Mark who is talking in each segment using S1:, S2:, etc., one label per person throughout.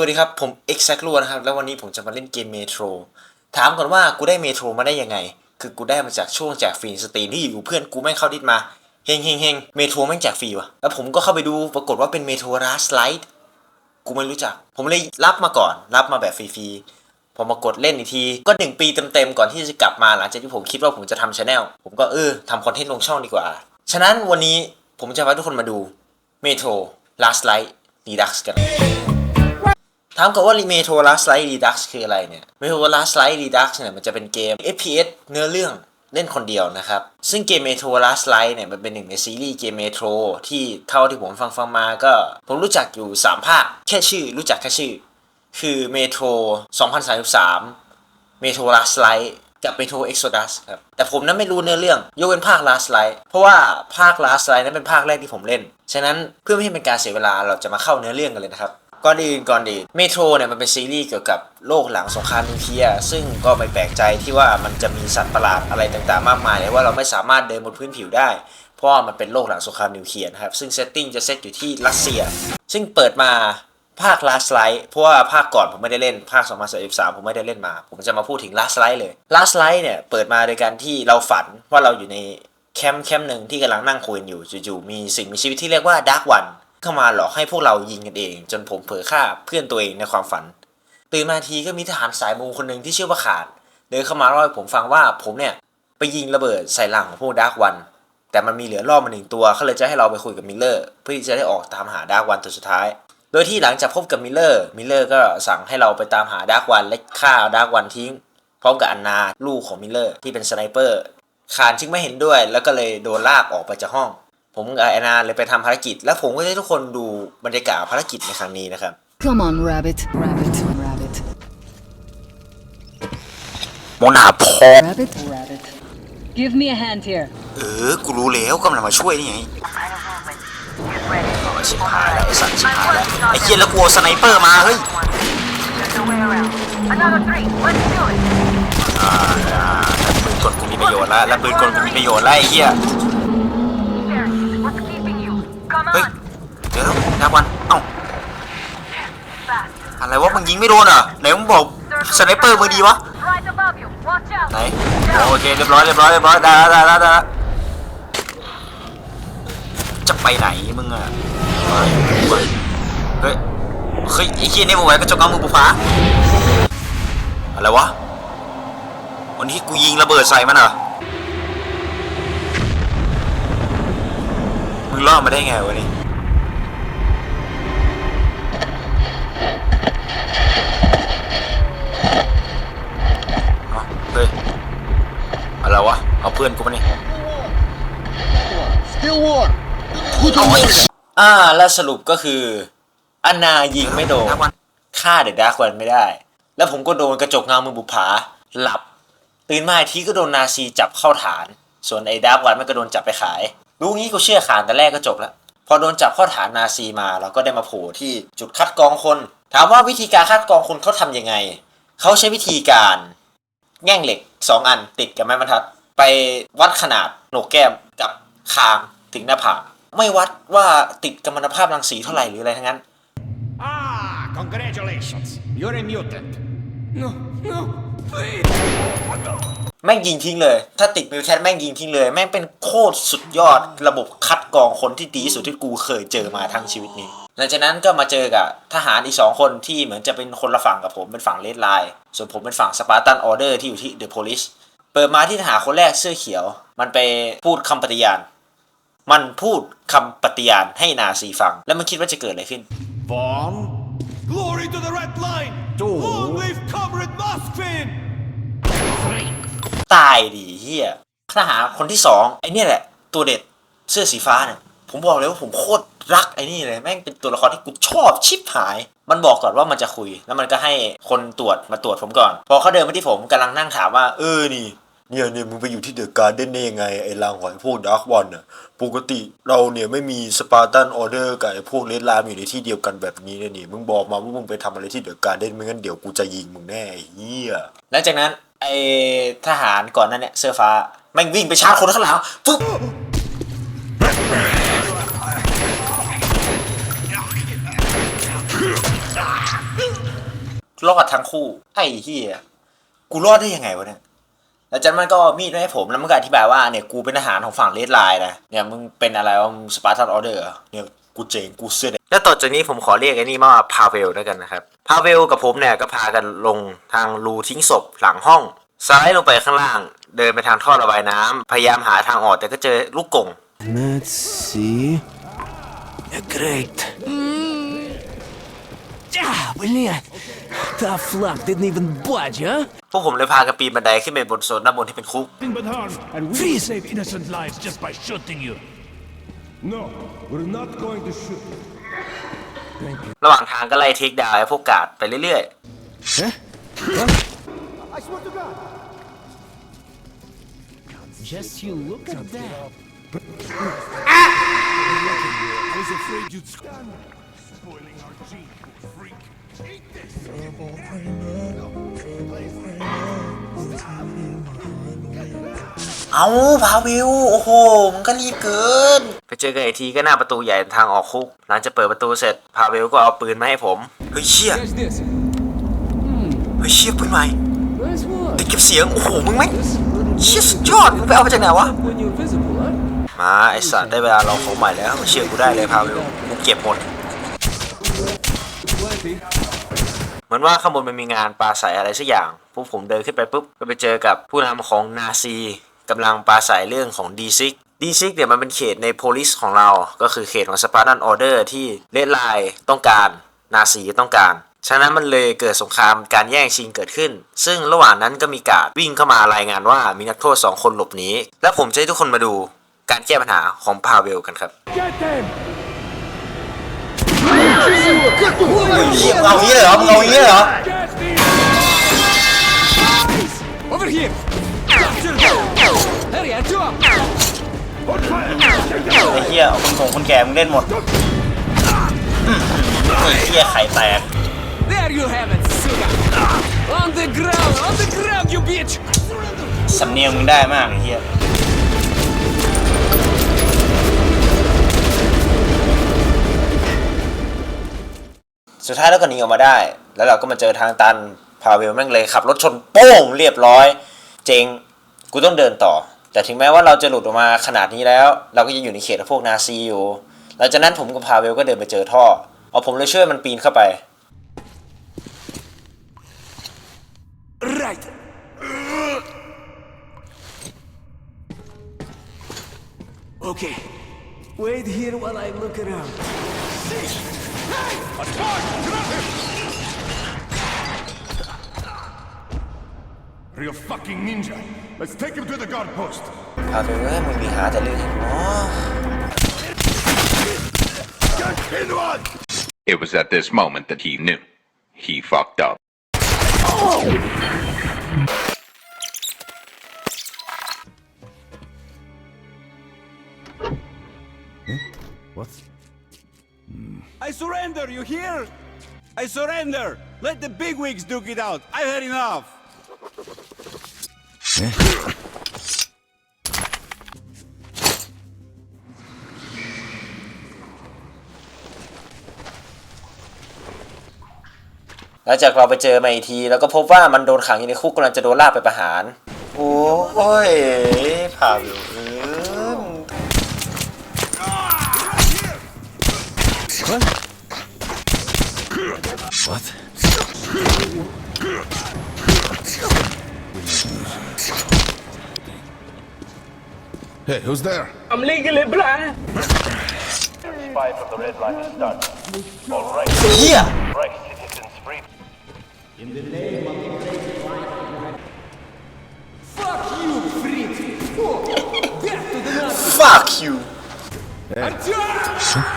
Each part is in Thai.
S1: วัสดีครับ ผม Exact ล้นะครับ แล้ววันนี้ผมจะมาเล่นเกมเมโทรถามก่อนว่ากูได้เมโทรมาได้ยังไง คือกูได้มาจากช่วงแจกฟรีสตรีมที่อยู่เพื่อนกูแม่งเข้าดิสมาเฮงเฮงเฮงเมโทรแม่งแจกฟรีวะแล้วผมก็เข้าไปดูปรากฏว่าเป็นเมโทรลัสไลท์กูไม่รู้จัก ผมเลยรับมาก่อน รับมาแบบฟรีๆพอมากดเล่นอีกทีก็หนึ่งปีเต็มๆก่อนที่จะกลับมาหลังจากที่ผมคิดว่าผมจะทำชาแนลผมก็เออทำคอนเทนต์ลงช่องดีกว่า ฉะนั้นวันนี้ผมจะพาทุกคนมาดูเมโทรลัสไลท์ดีดักส์กัน ถามก่อนว่า Metro Last Light Redux คืออะไรเนี่ย Metro Last Light Redux เนี่ยมันจะเป็นเกม FPS เนื้อเรื่องเล่นคนเดียวนะครับ ซึ่งเกม Metro Last Light เนี่ยมันเป็นหนึ่งในซีรีส์เกม Metro ที่เท่าที่ผมฟังฟังมาก็ ผมรู้จักอยู่ 3 ภาค แค่ชื่อรู้จักแค่ชื่อ คือ Metro 2033 Metro Last Light กับ Metro Exodus ครับ แต่ผมนั้นไม่รู้เนื้อเรื่อง ยกเว้นภาค Last Light เพราะว่าภาค Last Light นั้นเป็นภาคแรกที่ผมเล่น ฉะนั้นเพื่อไม่ให้เป็นการเสียเวลาเราจะมาเข้าเนื้อเรื่องกันเลยนะครับ ก่อนอื่นก่อนอื่นเมโทรเนี่ยมันเป็นซีรีส์เกี่ยวกับโลกหลังสงครามนิวเคลียร์ซึ่งก็ไม่แปลกใจที่ว่ามันจะมีสัตว์ประหลาดอะไรต่างๆ มากมายเลยว่าเราไม่สามารถเดินบนพื้นผิวได้ เพราะมันเป็นโลกหลังสงครามนิวเคลียร์นะครับซึ่งเซตติ้งจะเซตอยู่ที่รัสเซีย ซึ่งเปิดมาภาค Last Light เพราะว่าภาคก่อนผมไม่ได้เล่นภาค 2033ผมไม่ได้เล่นมา ผมจะมาพูดถึง Last Light เลย Last Light เนี่ยเปิดมาโดยการที่เราฝันว่าเราอยู่ในแคมป์แคมป์หนึ่งที่กำลังนั่งคุยกันอยู่จู่ๆมีสิ่งมีชีวิตที่เรียกว่า Dark One เข้ามาหลอกให้พวกเรายิงกันเอง จนผมเผลอฆ่าเพื่อนตัวเองในความฝัน ตื่นมาทีก็มีทหารสายมูคนหนึ่งที่เชื่อว่าขาดเดินเข้ามาเล่าให้ผมฟังว่าผมเนี่ยไปยิงระเบิดใส่หลังของพวกดาร์กวันแต่มันมีเหลือรอบมาหนึ่งตัวเขาเลยจะให้เราไปคุยกับมิลเลอร์เพื่อที่จะได้ออกตามหาดาร์กวันตัวสุดท้าย โดยที่หลังจากพบกับมิลเลอร์มิลเลอร์ก็สั่งให้เราไปตามหาดาร์กวันและฆ่าดาร์กวันทิ้ง พร้อมกับอันนาลูกของมิลเลอร์ที่เป็นสไนเปอร์ขานจึงไม่เห็นด้วยแล้วก็เลยโดนลากออกไปจากห้อง ผมกับแอนนาเลยไปทำภารกิจ และผมก็ให้ทุกคนดูบรรยากาศภารกิจในครั้งนี้นะครับ
S2: Come on, rabbit. Rabbit. Rabbit.
S1: โมนาพอ
S2: Rabbit. Rabbit. Give me a hand here.
S1: เออ กูรู้แล้วกำลังมาช่วยนี่ไงโอ้ยชิบหายแล้วไอ้สัตว์ชิบหายแล้วไอ้เหี้ยแล้วกูเอาสไนเปอร์มาเฮ้ย
S3: There's no way around. Another three. Let's do it.
S1: อ่าอ่าแล้วปืนกลกูมีประโยชน์แล้วแล้วปืนกลกูมีประโยชน์แล้วไอ้เหี้ยาวันเอ้าอะไรวะมึงยิงไม่โดนเหรอไหนมึงบอกสไนเปอร์มือดีวะไหนโอเคเรียบร้อยเรียบร้อยเรียบร้อยได้แล้วได้แล้วได้จะไปไหนมึงอะเฮ้ยเฮ้ยเฮ้ยไอ้เหี้ยนี่มึงไว้กระจกเงามือปุฟ้าอะไรวะวันนี้กูยิงระเบิดใส่มันเหรอมึงรอดมาได้ไงวะนี่ เอ้าเฮ้ยอะไรวะ เอาเพื่อนกูมานี่
S4: Still warm.
S1: อ่า แล้วสรุปก็คืออันนายิงไม่โดน ฆ่าเดอะดาร์กวันไม่ได้ แล้วผมก็โดนกระจกเงามือบุปผา หลับ ตื่นมาอีกทีก็โดนนาซีจับเข้าฐาน ส่วนไอ้ดาร์กวันมันก็โดนจับไปขาย รู้งี้กูเชื่อขานแต่แรกก็จบแล้ว พอโดนจับเข้าฐานนาซีมาเราก็ได้มาโผล่ที่จุดคัดกรองคน ถามว่าวิธีการคัดกรองคนเขาทำยังไง เขาใช้วิธีการแง่งเหล็กสองอันติดกับไม้บรรทัด ไปวัดขนาดโหนกแก้มกับคางถึงหน้าผากไม่วัดว่าติดกัมมันภาพรังสีเท่าไหร่หรืออะไรทั้งนั้น
S4: Ah, congratulations. You're a mutant. No, no, please.
S1: แม่งยิงทิ้งเลย ถ้าติดมิวแทนแม่งยิงทิ้งเลย แม่งเป็นโคตรสุดยอดระบบคัดกรองคนที่ดีที่สุดที่กูเคยเจอมาทั้งชีวิตนี้ หลังจากนั้นก็มาเจอกับทหารอีกสองคนที่เหมือนจะเป็นคนละฝั่งกับผมเป็นฝั่งเลดไลน์ส่วนผมเป็นฝั่งสปาร์ตันออเดอร์ที่อยู่ที่เดอะโพลิสเปิดมาที่ทหารคนแรกเสื้อเขียว มันไปพูดคำปฏิญาณ มันพูดคำปฏิญาณให้นาซีฟัง แล้วมันคิดว่าจะเกิดอะไรขึ้น
S4: One,
S5: Glory to the red line!
S4: Two.
S5: Long live Comrade Moskvin!
S1: ตายดีเฮียทหารคนที่สองไอเนี่ยแหละ ตัวเด็ดเสื้อสีฟ้าเนี่ยผมบอกเลยว่าผมโคตรรักไอ้นี่เลยแม่งเป็นตัวละครที่กูชอบชิบหาย มันบอกก่อนว่ามันจะคุย แล้วมันก็ให้คนตรวจมาตรวจผมก่อน พอเขาเดินมาที่ผมกำลังนั่งถามว่าเออนี่ เนี่ยเนี่ยมึงไปอยู่ที่เดอะการ์เด้นได้ยังไง ไอ้รังหอยพวกดาร์กบอลน่ะ ปกติเราเนี่ยไม่มีสปาร์ตันออเดอร์กับไอ้พวกเลดลามอยู่ในที่เดียวกันแบบนี้เนี่ยนี่มึงบอกมาว่ามึงไปทำอะไรที่เดอะการ์เด้นไม่งั้นเดี๋ยวกูจะยิงมึงแน่ไอ้เหี้ยหลังจากนั้นไอ้ทหารก่อนนั้นเนี่ยเสื้อฟ้าแม่งวิ่งไปชาร์จคนข้างหลังฟึ๊บรอดทั้งคู่ไอ้เฮียกูรอดได้ยังไงวะเนี่ย แล้วจันมันก็มีดมาให้ผมแล้วมันก็อธิบายว่าเนี่ยกูเป็นทหารของฝั่งเลดไลน์นะเนี่ยมึงเป็นอะไรวะมึงสปาร์ตันออเดอร์เนี่ยกูเจ๋งกูเสื้อแดงแล้วต่อจากนี้ผมขอเรียกไอ้นี่มาว่าพาเวลแล้วกันนะครับพาเวลกับผมเนี่ยก็พากันลงทางรูทิ้งศพหลังห้องสไลด์ลงไปข้างล่าง เดินไปทางท่อระบายน้ำ พยายามหาทางออกแต่ก็เจอลูกกง
S6: Let's see a great จ้าเปเนี่ย Tough luck didn't even budge, huh?
S1: พวกผมเลยพากันปีนบันไดขึ้นไปบนโซนด้านบนที่เป็นคุก
S4: Nothing but harm, and we will save innocent lives just by shooting you.
S5: No, we're not going to shoot.
S1: ระหว่างทางก็ไล่เทคดาวน์ไอ้พวกกาดไปเรื่อย
S6: Just you look at that.
S5: I was afraid you'd. Spoiling our cheek,
S1: เอาพาเวลโอ้โห มันก็รีบเกิน ไปเจอกันไอทีก็หน้าประตูใหญ่ทางออกคุก หลังจากเปิดประตูเสร็จ พาเวลก็เอาปืนมาให้ผม เฮ้ยเชี่ย เฮ้ยเชี่ยปืนใหม่ติดเก็บเสียง โอ้โห มึงไหมเชี่ยสุดยอด มึงไปเอามาจากไหนวะ มาไอสัตว์ได้เวลาลองของใหม่แล้ว เชื่อกูได้เลยพาเวลกูเก็บหมด เหมือนว่าข้างบนมันมีงานปลาใสอะไรสักอย่างพวกผมเดินขึ้นไปปุ๊บก็ไปเจอกับผู้นำของนาซีกำลังปลาใสเรื่องของดีซิกดีซิกเนี่ยมันเป็นเขตในโพลิสของเรา ก็คือเขตของสปาร์ตันออเดอร์ที่เลดไลน์ต้องการนาซีต้องการ ฉะนั้นมันเลยเกิดสงครามการแย่งชิงเกิดขึ้น ซึ่งระหว่างนั้นก็มีการดวิ่งเข้ามารายงานว่ามีนักโทษสองคนหลบหนี และผมจะให้ทุกคนมาดูการแก้ปัญหาของพาเวลกันครับ
S4: Get them!
S1: เอางี้เลยเหรอมึงเอางี้เลยเหรอ
S4: Get these!
S6: Over here. Hurry, Artyom.
S4: On fire!
S1: ไอ้เหี้ยเอาคนโกงคนแก่มึงเล่นหมดอืมไอ้เหี้ยไข่แตก
S6: There you have it, suka. On the ground, on the ground, you bitch.
S1: สำเนียงมึงได้มากไอ้เหี้ย สุดท้ายแล้วก็หนีออกมาได้ แล้วเราก็มาเจอทางตันพาเวลแม่งเลยขับรถชนโป้งเรียบร้อย เจงกูต้องเดินต่อ แต่ถึงแม้ว่าเราจะหลุดออกมาขนาดนี้แล้ว เราก็ยังอยู่ในเขตของพวกนาซีอยู่หลังจากนั้นผมกับพาเวลก็เดินไปเจอท่อเอาผมเลยช่วยมันปีนเข้าไป
S6: Right. Okay. Wait here while I look around.
S4: Real fucking ninja. Let's take him to the guard post.
S1: พาเวลเอ้ยมึงมีหาแต่เรื่องเนาะ
S4: Get in one!
S7: It was at this moment that he knew. He fucked up.
S5: I surrender, you hear? I surrender! Let the bigwigs duke it out! I've had enough!
S1: หลังจากเราไปเจอมาอีกทีแล้วก็พบว่ามันโดนขังอยู่ในคุกกำลังจะโดนลากไปประหาร โอ้ยพาเวลเออ
S6: What?
S4: Hey, who's there?
S6: I'm legally blind.
S8: Spy from the red is done. All right.
S1: Yeah.
S8: Right, citizens free.
S6: In the name of the great. Fuck you, Fritz.
S1: Fuck you.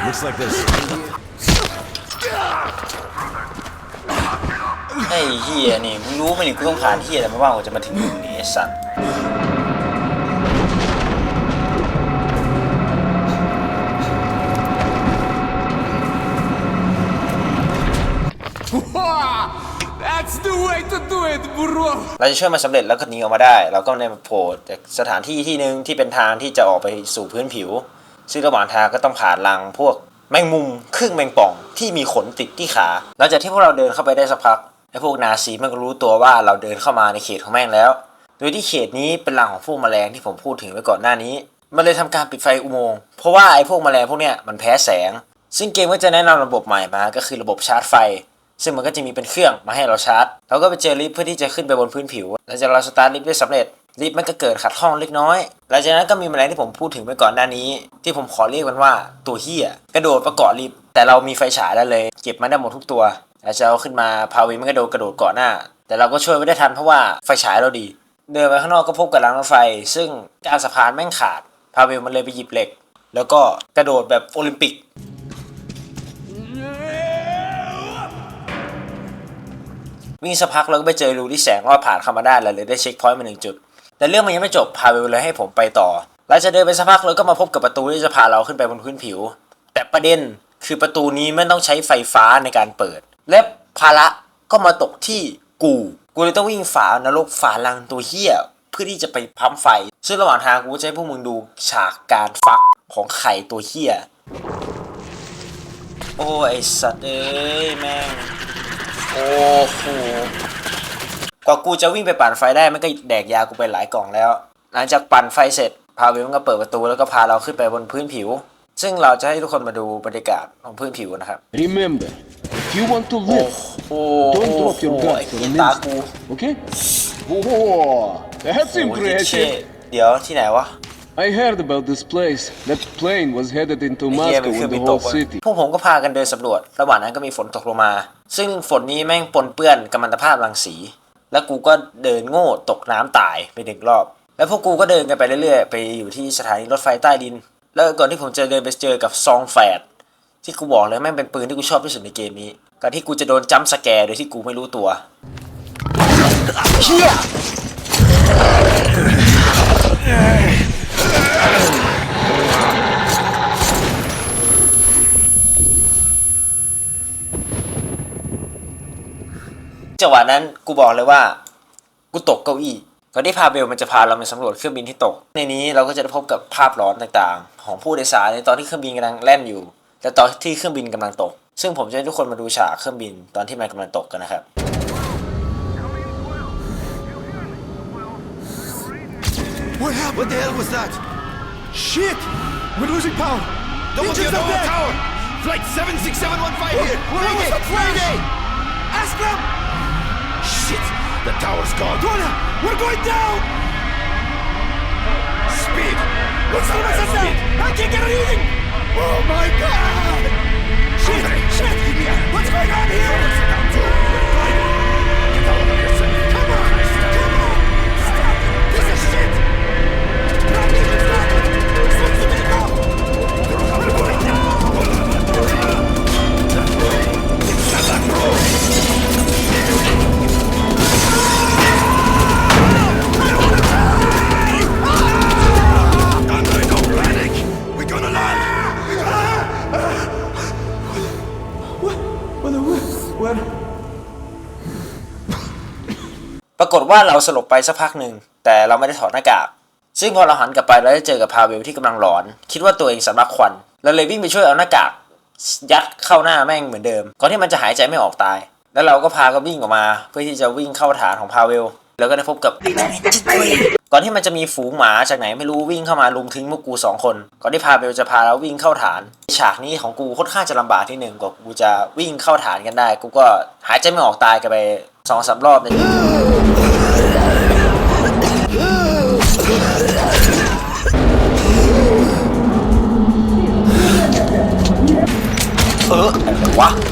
S4: Looks like this.
S1: ไอ้เฮียนี่มึงรู้ไหมนี่กูต้องผ่านเฮียอะไรมาบ้างกว่าจะมาถึงตรงนี้ไอ้สัตว์
S6: That's the way to do it, bro.
S1: เราจะช่วยมันสำเร็จแล้วก็หนีออกมาได้ เราก็ได้มาโผล่จากสถานที่ที่หนึ่งที่เป็นทางที่จะออกไปสู่พื้นผิว ซึ่งระหว่างทางก็ต้องผ่านรังพวกแมงมุมครึ่งแมงป่องที่มีขนติดที่ขา หลังจากที่พวกเราเดินเข้าไปได้สักพัก ไอ้พวกนาซีมันก็รู้ตัวว่าเราเดินเข้ามาในเขตของแม่งแล้ว โดยที่เขตนี้เป็นรังของพวกแมลงที่ผมพูดถึงไว้ก่อนหน้านี้ มันเลยทำการปิดไฟอุโมงค์เพราะว่าไอ้พวกแมลงพวกเนี้ยมันแพ้แสง ซึ่งเกมก็จะแนะนำระบบใหม่มาก็คือระบบชาร์จไฟ ซึ่งมันก็จะมีเป็นเครื่องมาให้เราชาร์จเราก็ไปเจอลิฟต์เพื่อที่จะขึ้นไปบนพื้นผิวหลังจากเราสตาร์ทลิฟต์ได้สำเร็จลิฟต์มันก็เกิดขัดข้องเล็กน้อย หลังจากนั้นก็มีแมลงที่ผมพูดถึงไปก่อนหน้านี้ ที่ผมขอเรียกมันว่าตัวเฮียกระโดดประกาะลิฟต์แต่เรามีไฟฉายแล้เลย เก็บมาได้หมดทุกตัว แล้วจะเอาขึ้นมาพาวินมันก็โดดกระโดดเกาะหน้า แต่เราก็ช่วยไว้ได้ทันเพราะว่าไฟฉายเราดี เดินไปข้างนอกก็พบกับรางรถไฟ ซึ่งกางสะพานแม่งขาด พาเวลมันเลยไปหยิบเหล็ก แล้วก็กระโดดแบบโอลิมปิกวิ่งสักพักแล้วก็ไปเจอรูที่แสงลอดผ่านเข้ามาได้แล้วเลยได้เช็คพอยต์มาหนึ่งจุด แต่เรื่องมันยังไม่จบพาเวลเลยให้ผมไปต่อหลังจากเดินไปสักพักแล้วก็มาพบกับประตูที่จะพาเราขึ้นไปบนพื้นผิว แต่ประเด็นคือประตูนี้ไม่ต้องใช้ไฟฟ้าในการเปิด และภาระก็มาตกที่กู กูเลยต้องวิ่งฝ่านรกฝ่าลังตัวเฮี้ยเพื่อที่จะไปพัมไฟ ซึ่งระหว่างทางกูจะให้พวกมึงดูฉากการฟักของไข่ตัวเฮี้ย โอ้ไอสัตว์เอ้ยแม่ง โอ้โห กว่ากูจะวิ่งไปปั่นไฟได้มันก็แดกยากูไปหลายกล่องแล้ว หลังจากปั่นไฟเสร็จ พาเวลก็เปิดประตูแล้วก็พาเราขึ้นไปบนพื้นผิว ซึ่งเราจะให้ทุกคนมาดูบรรยากาศของพื้นผิวนะครับ
S9: Remember, you want to
S1: โอ้
S9: live,
S1: โห
S9: don't drop your
S1: ไอ้
S9: guard for
S1: ขี้
S9: an
S1: ตากู
S9: instant, okay? Whoa, that's
S1: โอ้ยเจ็ดเช่
S9: impressive.
S1: เดี๋ยวที่ไหนวะ
S9: I heard about this place. That plane was headed into
S1: ไอ้เหี้ย
S9: Moscow
S1: เป็นเครื่อ
S9: with
S1: งบิ
S9: the
S1: นต
S9: whole
S1: กอะ
S9: city.
S1: พวกผมก็พากันเดินสำรวจ ระหว่างนั้นก็มีฝนตกลงมา ซึ่งฝนนี้แม่งปนเปื้อนกัมมันตภาพรังสี แล้วกูก็เดินโง่ตกน้ำตายไปหนึ่งรอบ แล้วพวกกูก็เดินกันไปเรื่อยๆ ไปอยู่ที่สถานีรถไฟใต้ดิน แล้วก่อนที่ผมจะเดินไปเจอกับซองแฝด ที่กูบอกเลยแม่งเป็นปืนที่กูชอบที่สุดในเกมนี้การที่กูจะโดนจัมป์สแกร์โดยที่กูไม่รู้ตัวเชี่ยจังหวะนั้นกูบอกเลยว่า กูตกเก้าอี้ก่อนที่พาเบลมันจะพาเราไปสำรวจเครื่องบินที่ตก ในนี้เราก็จะได้พบกับภาพร้อนต่างๆ ของผู้โดยสารในตอนที่เครื่องบินกำลังแล่นอยู่ และตอนที่เครื่องบินกำลังตก ซึ่งผมจะให้ทุกคนมาดูฉากเครื่องบินตอนที่มันกำลังตกกันนะครับ
S5: What happened? What the hell was that? Shit! We're losing power! Don't get the whole tower! Flight 76715 here! Where was that Friday? Ask them! Shit! The tower's gone! Donna! We're going down! Speed! What's the matter? Speed! I can't get a reading! Oh my god! Shit! Shit! What's going on here? Get out of here, son. Come on! Come on! Stop! This is shit! Not even stop! Switch the vehicle! We're going down! Don't
S1: ว่าเราสลบไปสักพักหนึ่งแต่เราไม่ได้ถอดหน้ากาก ซึ่งพอเราหันกลับไปเราได้เจอกับพาเวลที่กำลังหลอน คิดว่าตัวเองสำลักควันเราเลยวิ่งไปช่วยเอาหน้ากากยัดเข้าหน้าแม่งเหมือนเดิมก่อนที่มันจะหายใจไม่ออกตาย แล้วเราก็พาก็วิ่งออกมา เพื่อที่จะวิ่งเข้าฐานของพาเวล แล้วก็ได้พบกับ ก่อนที่มันจะมีฝูงหมาจากไหนไม่รู้วิ่งเข้ามาลุมทิ้งพวกกูสองคน ก่อนที่พาเวลจะพาเราวิ่งเข้าฐาน ฉากนี้ของกูค่อนข้างจะลำบากที่หนึ่งกว่ากูจะวิ่งเข้าฐานกันได้ กูก็หายใจไม่ออกตายกันไปสองสามรอบเลยเอออะไรวะ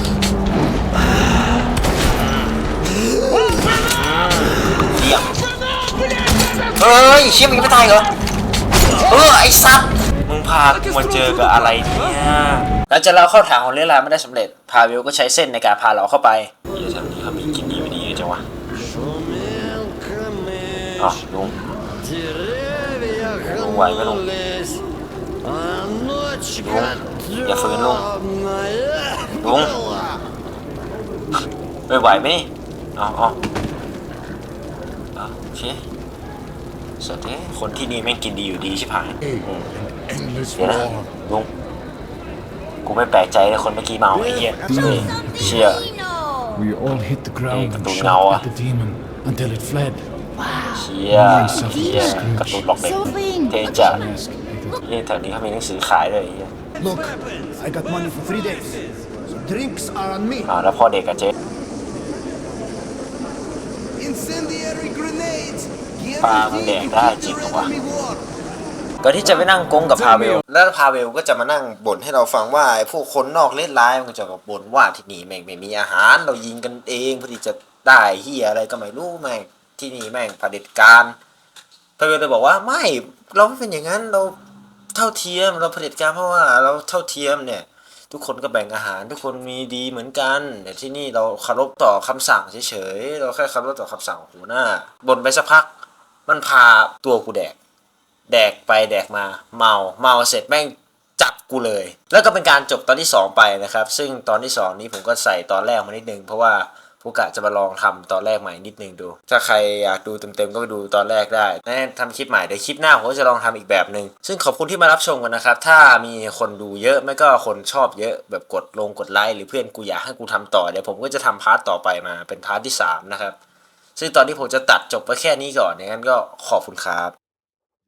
S1: เฮ้ยเชี่ยมึงยังไม่ตายเหรอ เออไอ้สัตว์มึงพากูมาเจอกับอะไรเนี่ยหลังจากเราเข้าถางของเรือรายไม่ได้สำเร็จ พาวิวก็ใช้เส้นในการพาเราเข้าไปเดี๋ยวทำนี้เขามีกินดีไม่ดีจังวะอ๋อลุงลุงไหวไหมลุงลุงอย่าฝืนลุงลุงไม่ไหวไหมนี่อ๋ออ๋ออ๋อโอเค สุดเลยคนที่นี่แม่งกินดีอยู่ดีชิบหาย
S4: Endless
S1: เดี๋ยวนะ
S4: war.
S1: ลุงกูไม่แปลกใจเลยคนเมื่อกี้เมาไอ้เหี้ยเฮ้ย เชี่ย
S10: We all hit the ground and
S1: Hey,
S10: shot
S1: Ngawa.
S10: at the demon until it fled.
S1: เชียเชียการ์ตูนหลอกเด็กเทจัด
S10: Mask hated
S1: เฮียแถวนี้เขามีหนังสือขายด้วยไอ้เฮีย
S5: Look, I got money for three days. So drinks are on me.
S1: อ่าแล้วพ่อเด็กกับเจ๊
S5: Incendiary grenades.
S1: ปลามันแดกได้จริงหรอวะก่อนที่จะไปนั่งกงกับพาเวล แล้วพาเวลก็จะมานั่งบ่นให้เราฟังว่าไอ้พวกคนนอกเล่นร้ายมันก็จะมาบ่นว่าที่นี่แม่งไม่มีอาหาร เรายิงกันเองเพื่อที่จะได้เฮียอะไรก็ไม่รู้แม่งที่นี่แม่งเผด็จการพาเวลเลยบอกว่าไม่เราไม่เป็นอย่างนั้นเราเท่าเทียมเราเผด็จการเพราะว่าเราเท่าเทียมเนี่ย ทุกคนก็แบ่งอาหาร ทุกคนมีดีเหมือนกันแต่ที่นี่เราเคารพต่อคำสั่งเฉยๆเราแค่เคารพต่อคำสั่งของหัวหน้าบ่นไปสักพัก มันพาตัวกูแดก แดกไปแดกมาเมาเมาเสร็จแม่งจับกูเลย แล้วก็เป็นการจบตอนที่ 2 ไปนะครับ ซึ่งตอนที่ 2 นี้ผมก็ใส่ตอนแรกมานิดนึง เพราะว่าผู้กะจะมาลองทำตอนแรกใหม่นิดนึงดู ถ้าใครอยากดูเต็มๆก็ไปดูตอนแรกได้แน่ทำคลิปใหม่เดี๋ยวคลิปหน้าผมก็จะลองทำอีกแบบหนึ่งซึ่งขอบคุณที่มารับชมกันนะครับ ถ้ามีคนดูเยอะไม่ก็คนชอบเยอะแบบกดลงกดไลค์หรือเพื่อนกูอยากให้กูทำต่อเดี๋ยวผมก็จะทำพาร์ทต่อไปมาเป็นพาร์ทที่สามนะครับ ซึ่งตอนนี้ผมจะตัดจบไปแค่นี้ก่อนงั้นก็ขอบคุณครับ